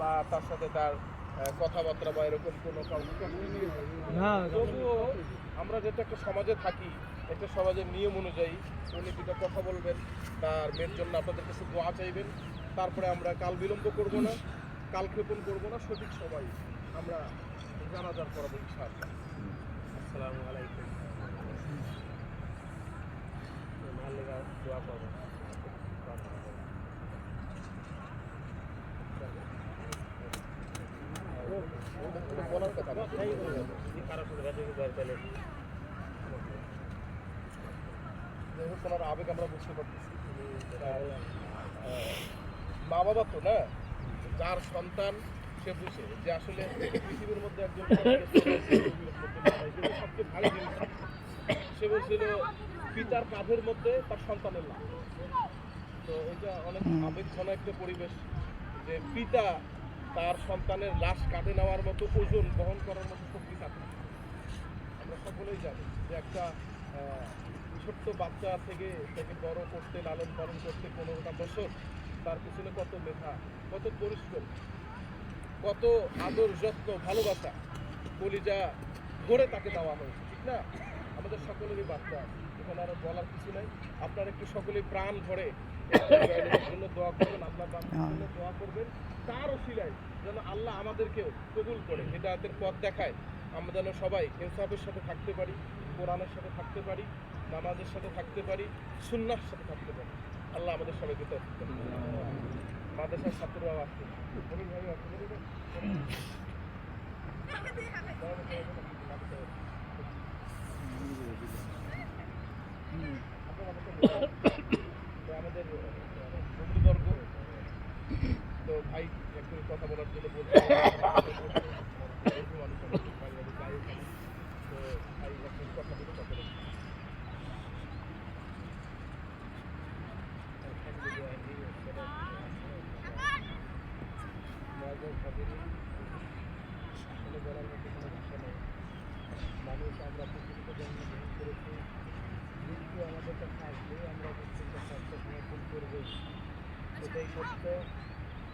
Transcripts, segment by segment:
বা তার সাথে তার কথাবার্তা বা এরকম কোনো তবুও আমরা যেটা একটা সমাজে থাকি একটা সমাজের নিয়ম অনুযায়ী উনি দুটো কথা বলবেন তার মেয়ের জন্য আপনাদের কাছে দোয়া চাইবেন। তারপরে আমরা কাল বিলম্ব করব না কাল ক্ষেপণ করব না সঠিক সময় আমরা জানাজার করাবো ইনশাআল্লাহ। আসসালামু আলাইকুম। ভালো দোয়া করব বলার কথা না কারোর সাথে ব্যাটিং করে তাহলে যাই হোক আবেগ আমরা বুঝতে পারতেছি মা বাবা তো না যার সন্তান সে বুঝে যে আসলে পৃথিবীর মধ্যে একজন সবচেয়ে ভালো জিনিস সে বলছিল পিতার কাঁধের মধ্যে তার সন্তানের লাভ তো এটা অনেক আবেগঘন একটা পরিবেশ যে পিতা তার সন্তানের লাশ কাঁধে নেওয়ার মতো ওজন বহন করার মতো শক্তি থাকে। আমরা সকলেই জানি যে একটা ছোট্ট বাচ্চা থেকে তাকে বড় করতে, লালন পালন করতে পনেরোটা বছর, তার পিছনে কত মেধা, কত পরিশ্রম, কত আদর, যত্ন, ভালোবাসা, কলিজা ধরে তাকে দেওয়া হয়েছে, ঠিক না? আমাদের সকলেরই বাচ্চা এখানে আরও বলার কিছু নাই। আপনারা একটু সকলেই প্রাণ ভরে এই জন্য দোয়া করবেন আল্লাহ জন্য দোয়া করবেন। তার ওসিলায় যেন আল্লাহ আমাদেরকেও কবুল করে হেদায়তের পথ দেখায়। আমরা যেন সবাই ইনসাফের সাথে থাকতে পারি কোরআনের সাথে থাকতে পারি নামাজের সাথে থাকতে পারি সুন্নার সাথে থাকতে পারি। আল্লাহ আমাদের সবাইকে তো মাদ্রাসার ছাত্ররাও আসছে। ভাই আসছে অনিক ভাই? তো আমাদের বন্ধুবর্গ তো ভাই একটু কথা বলার জন্য বলতে তো ভাই একটু কথা বলে কথা বলুন। আসলে বলার মতো কোনো ভাষা নেই মানুষ আমরা পৃথিবীতে জন্মগ্রহণ করেছি মৃত্যু আমাদের কাছে আসবে আমরা মৃত্যুর কাছে আসতে সমর্পণ করবই এটাই সত্য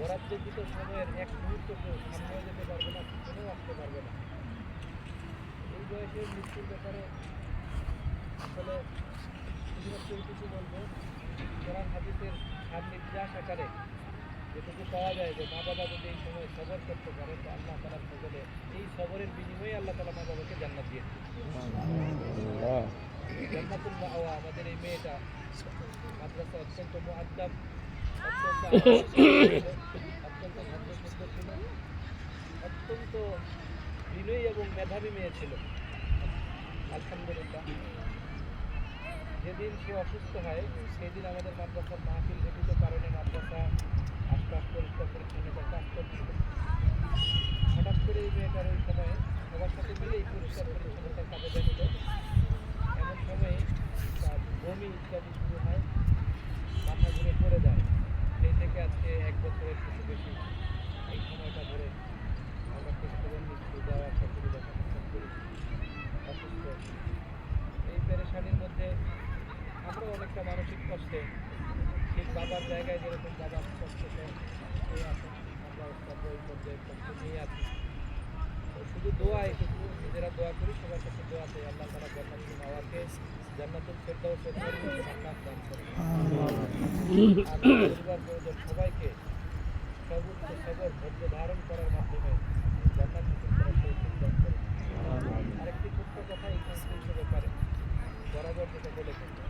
বরাদ্দকৃত সময়ের এক মুহূর্ত কেউ সামনেও যেতে পারবে না পিছনেও আসতে পারবে না। এই বয়সে মৃত্যুর ব্যাপারে আসলে শুধুমাত্র এইটুকু বলব কোরআন হাদিসের সার নির্যাস আকারে যেটুকু পাওয়া যায় যে মা বাবা যদি এই সময় সবর করতে পারে তো আল্লাহ তালার ফজলে এই সবরের বিনিময়ে আল্লাহ তালা মা বাবাকে জান্নাত দিয়েছে জান্নাতুল মাওয়া আমাদের এই মেয়েটা মাদ্রাসা অত্যন্ত ছিল, অত্যন্ত ভদ্রসুন্দর ছিল অত্যন্ত বিনয়ী এবং মেধাবী মেয়ে ছিল। আলহামদুলিল্লাহ। যেদিন সে অসুস্থ হয়, সেদিন আমাদের মাদ্রাসার মাহফিল ঘটিত কারণে মাদ্রাসা আশপাশ পরিষ্কার পরিচ্ছন্নতার কাজ করছিল। হঠাৎ করে এই মেয়েটার ওই সময় সবার সাথে মিলে এই পরিষ্কার পরিচ্ছন্নতার কাজে ব্যস্ত এমন সময়ে তার বমি ইত্যাদি শুরু হয়, মাথা ঘুরে পড়ে যায়। সেই থেকে আজকে এক বছরের কিছু বেশি। এই সময়টা ধরে এই পেরেশানির মধ্যে আমরাও অনেকটা মানসিক কষ্টে ঠিক বাবার জায়গায় যেরকম বাবা কষ্ট হয়ে আছে আমরা অত্যন্ত ওই পর্যায়ে কষ্ট নিয়ে আছি শুধু দোয়া এটুকু নিজেরা দোয়া করি সবার কাছে দোয়া আল্লাহ তারা জান্নাতুল মাওয়াকে জান্নাতুল ফেরদাউসের জান্নাত দান করে পরিবার পরিজন সবাইকে সর্বোচ্চ সবর ধৈর্য ধারণ করার মাধ্যমে জান্নাত হাসিল করার তৌফিক দান করে আরেকটি ছোট্ট কথা এই সংস্কৃতির ব্যাপারে। বরাবর যেটা বলেছেন।